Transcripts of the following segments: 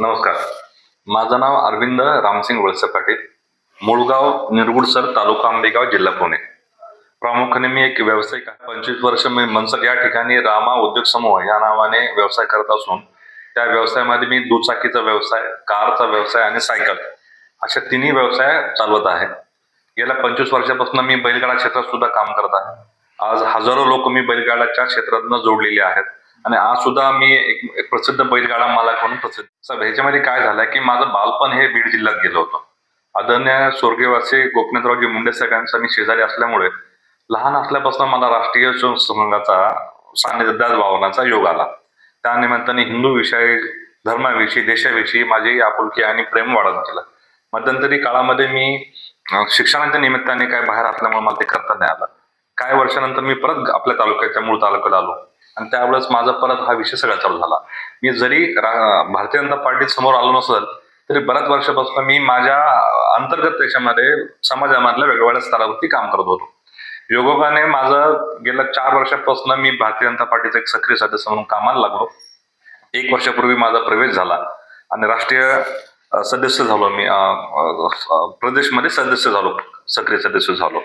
नमस्कार. माझं नाव अरविंद रामसिंग वळसे पाटील. मुळगाव निरगुडसर तालुका आंबेगाव जिल्हा पुणे. प्रामुख्याने मी एक व्यावसायिक आहे. पंचवीस वर्ष मी मनसर या ठिकाणी रामा उद्योग समूह या नावाने व्यवसाय करत असून त्या व्यवसायामध्ये मी दुचाकीचा व्यवसाय कारचा व्यवसाय आणि सायकल अशा तिन्ही व्यवसाय चालवत आहे. गेल्या पंचवीस वर्षापासून मी बैलगाडा क्षेत्रात सुद्धा काम करत आहे. आज हजारो लोक मी बैलगाड्याच्या क्षेत्रातनं जोडलेले आहेत. आणि आज सुद्धा मी एक एक प्रसिद्ध बैलगाडा मालक म्हणून प्रसिद्ध. साहेब, ह्याच्यामध्ये काय झालं की माझं बालपण हे बीड जिल्ह्यात गेलं होतं. आदरणीय स्वर्गीयवासी गोपीनाथरावजी मुंडे साहेबांचा मी शेजारी असल्यामुळे लहान असल्यापासून मला राष्ट्रीय संघाचा सान्निध्यात भावनाचा योग आला. त्या निमित्ताने हिंदू विषयी धर्माविषयी देशाविषयी माझी आपुलकी आणि प्रेम वाढत गेलं. मध्यंतरी काळामध्ये मी शिक्षणाच्या निमित्ताने काय बाहेर असल्यामुळे मला ते करता नाही आलं. काही वर्षानंतर मी परत आपल्या तालुक्याच्या मूळ तालुक्यात आलो. आणि त्यावेळेस माझा परत हा विषय सगळा चालू झाला. मी जरी भारतीय जनता पार्टीत समोर आलो नसल तरी बऱ्याच वर्षापासून मी माझ्या अंतर्गत त्याच्यामध्ये समाजामधल्या वेगवेगळ्या स्तरावरती काम करत होतो. योगाने माझं गेल्या चार वर्षापासून मी भारतीय जनता पार्टीचा एक सक्रिय सदस्य म्हणून कामाला लागलो. एक वर्षापूर्वी माझा प्रवेश झाला आणि राष्ट्रीय सदस्य झालो मी प्रदेशमध्ये सदस्य झालो सक्रिय सदस्य झालो.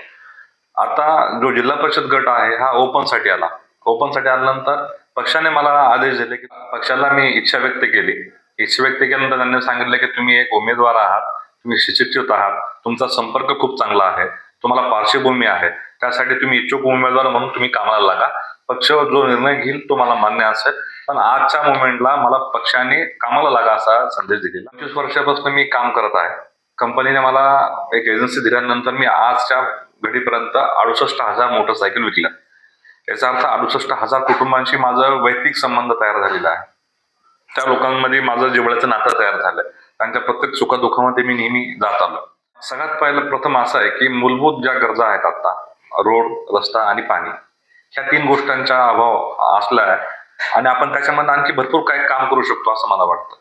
आता जो जिल्हा परिषद गट आहे हा ओपनसाठी आला. ओपनसाठी आल्यानंतर पक्षाने मला आदेश दिले की पक्षाला मी इच्छा व्यक्त केली. इच्छा व्यक्त केल्यानंतर त्यांनी सांगितलं की तुम्ही एक उमेदवार आहात तुम्ही सुशिक्षित आहात तुमचा संपर्क खूप चांगला आहे तुम्हाला पार्श्वभूमी आहे. त्यासाठी तुम्ही इच्छुक उमेदवार म्हणून तुम्ही कामाला लागा. पक्ष जो निर्णय घेईल तो मला मान्य असेल. पण आजच्या मोमेंटला मला पक्षाने कामाला लागा असा संदेश दिलेला. पंचवीस वर्षापासून मी काम करत आहे. कंपनीने मला एक एजन्सी दिल्यानंतर मी आजच्या घडीपर्यंत अडुसष्ट हजार मोटरसायकल विकल्या. याचा अर्थ अडुसष्ट हजार कुटुंबांशी माझं वैयक्तिक संबंध तयार झालेला आहे. त्या लोकांमध्ये माझं जिवळ्याचं नातं तयार झालंय. त्यांच्या प्रत्येक सुखदुःखामध्ये मी नेहमी जात आलो सगळ्यात पहिलं प्रथम असं आहे की मूलभूत ज्या गरजा आहेत आता रोड रस्ता आणि पाणी ह्या तीन गोष्टींचा अभाव असला आणि आपण त्याच्यामध्ये आणखी भरपूर काही काम करू शकतो असं मला वाटतं.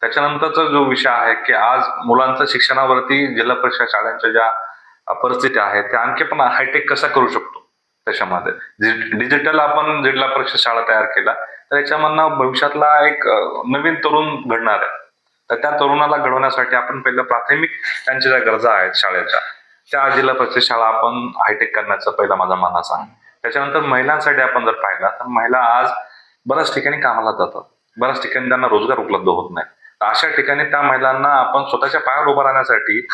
त्याच्यानंतरचा जो विषय आहे की आज मुलांचं शिक्षणावरती जिल्हा परिषद शाळांच्या ज्या परिस्थिती आहेत त्या आणखी पण हायटेक कसा करू शकतो? त्याच्यामध्ये. डिजिटल आपण जिल्हा परिषद शाळा तयार केला तर याच्यामधनं भविष्यातला एक नवीन तरुण घडणार आहे. तर त्या तरुणाला घडवण्यासाठी आपण पहिलं प्राथमिक त्यांच्या ज्या गरजा आहेत शाळेच्या त्या जिल्हा परिषद शाळा आपण हायटेक करण्याचा पहिला माझा मानस आहे त्याच्यानंतर महिलांसाठी आपण जर पाहिला तर महिला आज बऱ्याच ठिकाणी कामाला जातात. बऱ्याच ठिकाणी त्यांना रोजगार उपलब्ध होत नाही. तर अशा ठिकाणी त्या महिलांना आपण स्वतःच्या पायावर उभं राहण्यासाठी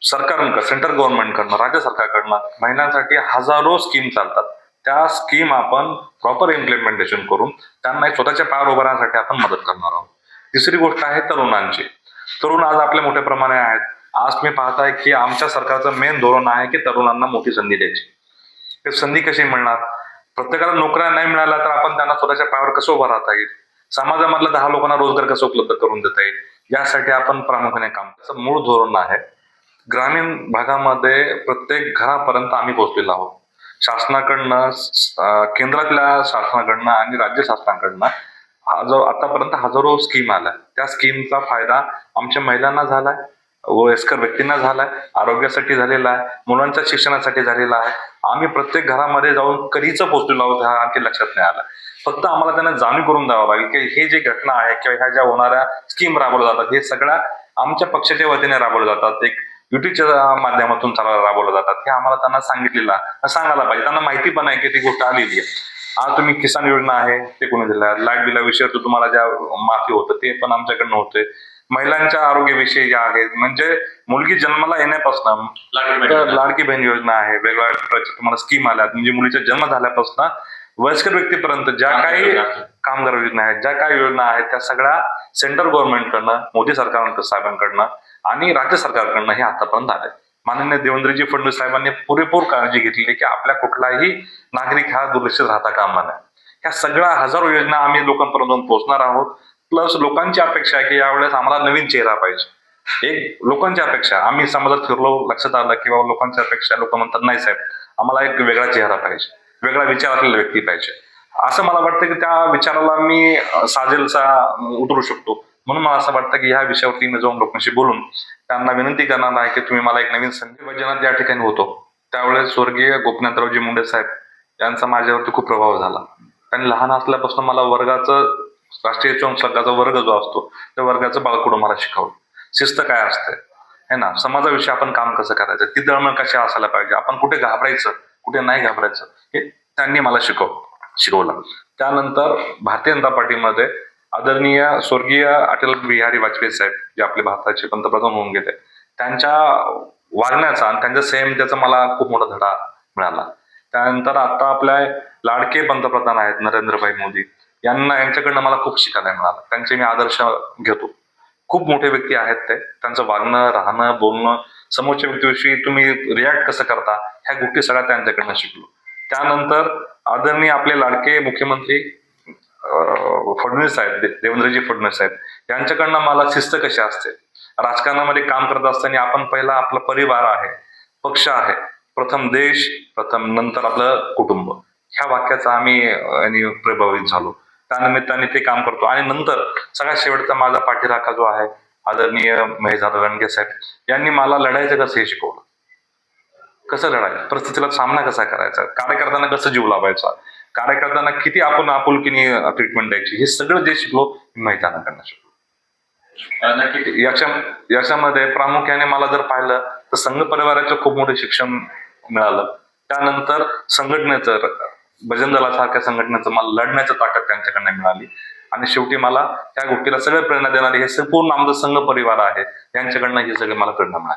सरकारकडनं सेंट्रल गव्हर्नमेंटकडनं राज्य सरकारकडनं महिलांसाठी हजारो स्कीम चालतात. त्या स्कीम आपण प्रॉपर इम्प्लिमेंटेशन करून त्यांना स्वतःच्या पायावर उभं राहण्यासाठी आपण मदत करणार आहोत. तिसरी गोष्ट आहे तरुणांची. तरुण आज आपल्या मोठ्या प्रमाणे आहेत. आज तुम्ही पाहताय की आमच्या सरकारचं मेन धोरण आहे की तरुणांना मोठी संधी द्यायची. ते संधी कशी मिळणार? प्रत्येकाला नोकऱ्या नाही मिळाल्या तर आपण त्यांना स्वतःच्या पायावर कसं उभं राहता येईल? समाजामधल्या दहा लोकांना रोजगार कसं उपलब्ध करून देता येईल? यासाठी आपण प्रामुख्याने काम त्याचं मूळ धोरण आहे. ग्रामीण भागामध्ये प्रत्येक घरापर्यंत आम्ही पोहोचलेलो आहोत. शासनाकडनं केंद्रातल्या शासनाकडनं आणि राज्य शासनाकडनं जो आतापर्यंत हजारो स्कीम आल्या. त्या स्कीमचा फायदा आमच्या महिलांना झालाय वयस्कर व्यक्तींना झालाय आरोग्यासाठी झालेला आहे मुलांच्या शिक्षणासाठी झालेला आहे. आम्ही प्रत्येक घरामध्ये जाऊन कधीच पोहोचलेलो आहोत हा आणखी लक्षात नाही आला. फक्त आम्हाला त्यांना जाणीव करून द्यावं लागेल की हे जे घटना आहे किंवा ह्या ज्या होणाऱ्या स्कीम राबवल्या जातात हे सगळ्या आमच्या पक्षाच्या वतीने राबवल्या जातात. एक युटीच्या माध्यमातून चालवल्या राबवल्या जातात. हे आम्हाला त्यांना सांगितलेलं. सांगायला पाहिजे. त्यांना माहिती पण आहे की ती गोष्ट आलेली आहे. आज तुम्ही किसान योजना आहे ते कोणी दिलं लाइट बिलाविषयी तर तुम्हाला ज्या माफी होतं ते पण आमच्याकडनं होते महिलांच्या आरोग्याविषयी ज्या आहेत म्हणजे मुलगी जन्माला येण्यापासून लाडकी बहीण योजना. आहे वेगवेगळ्या प्रकारच्या तुम्हाला स्कीम आल्यात म्हणजे मुलीचा जन्म झाल्यापासून वयस्कर व्यक्तीपर्यंत ज्या काही कामगार योजना आहेत ज्या काही योजना आहेत त्या सगळ्या सेंट्रल गव्हर्नमेंटकडनं मोदी सरकार साहेबांकडनं आणि राज्य सरकारकडनं हे आतापर्यंत आले माननीय देवेंद्रजी फडणवीस साहेबांनी पुरेपूर काळजी घेतली की आपल्या कुठलाही नागरिक हा दुर्लक्षित राहता कामा नये. ह्या सगळ्या हजारो योजना आम्ही लोकांपर्यंत पोहोचणार आहोत. प्लस लोकांची अपेक्षा आहे की यावेळेस आम्हाला नवीन चेहरा पाहिजे. एक लोकांची अपेक्षा. आम्ही समाजात फिरलो लक्षात आलं की बाबा लोकांची अपेक्षा लोक म्हणतात नाही साहेब आम्हाला एक वेगळा चेहरा पाहिजे. वेगळा विचार असलेला व्यक्ती पाहिजे. असं मला वाटतं की त्या विचाराला मी साजेलचा उतरू शकतो. म्हणून मला असं वाटतं की ह्या विषयावरती मी जाऊन लोकांशी बोलून त्यांना विनंती करणार आहे की तुम्ही मला एक नवीन संधी भजनात ज्या ठिकाणी होतो त्यावेळेस स्वर्गीय गोपीनाथरावजी मुंडे साहेब यांचा माझ्यावरती खूप प्रभाव झाला. आणि लहान असल्यापासून मला वर्गाचं राष्ट्रीय संघाचा वर्ग जो असतो त्या वर्गाचं बाळकडून मला शिकवलं. शिस्त काय असते? है ना? समाजाविषयी आपण काम कसं करायचं? ती दळमळ कशी असायला पाहिजे? आपण कुठे घाबरायचं? कुठे नाही घाबरायचं? हे त्यांनी मला शिकव शिकवलं. त्यानंतर भारतीय जनता पार्टीमध्ये आदरणीय स्वर्गीय अटल बिहारी वाजपेयी साहेब जे आपले भारताचे पंतप्रधान होऊन गेले त्यांच्या वागण्याचा आणि त्यांचा सेम त्याचा मला खूप मोठा धडा मिळाला. त्यानंतर आता आपल्या लाडके पंतप्रधान आहेत नरेंद्रभाई मोदी. यांना यांच्याकडनं मला खूप शिकायला मिळालं. त्यांचे मी आदर्श घेतो. खूप मोठे व्यक्ती आहेत ते. त्यांचं वागणं राहणं बोलणं समोरच्या व्यक्तीविषयी तुम्ही रिॲक्ट कसं करता ह्या गोष्टी सगळ्या त्यांच्याकडनं शिकलो. त्यानंतर आदरणीय आपले लाडके मुख्यमंत्री फडणवीस आहेत देवेंद्रजी फडणवीस आहेत यांच्याकडनं मला शिस्त कशी असते? राजकारणामध्ये काम करत असताना आपण पहिला आपला परिवार आहे पक्ष आहे प्रथम देश प्रथम नंतर आपलं कुटुंब. ह्या वाक्याचा आम्ही प्रभावित झालो. त्यानिमित्ताने ते काम करतो. आणि नंतर सगळ्यात शेवटचा माझा पाठीराखा जो आहे आदरणीय महेशदादा रणगे साहेब यांनी मला लढायचं कसं हे शिकवलं? कसं लढायचं? परिस्थितीला सामना कसा करायचा? कार्यकर्त्यांना कसं जीव लावायचा? कार्यकर्त्यांना किती आपण आपुलकीने ट्रीटमेंट द्यायची हे सगळं जे शिकलो मैदानाकडनं शिकलो. याच्या याच्यामध्ये प्रामुख्याने मला जर पाहिलं तर संघ परिवाराचं खूप मोठे शिक्षण मिळालं. त्यानंतर संघटनेचं भजन दलासारख्या संघटनेचं मला लढण्याचं ताकद त्यांच्याकडनं मिळाली. आणि शेवटी मला त्या गोष्टीला सगळं प्रेरणा देणारे हे संपूर्ण आमचं संघ परिवार आहे यांच्याकडनं ही सगळी मला प्रेरणा मिळाली.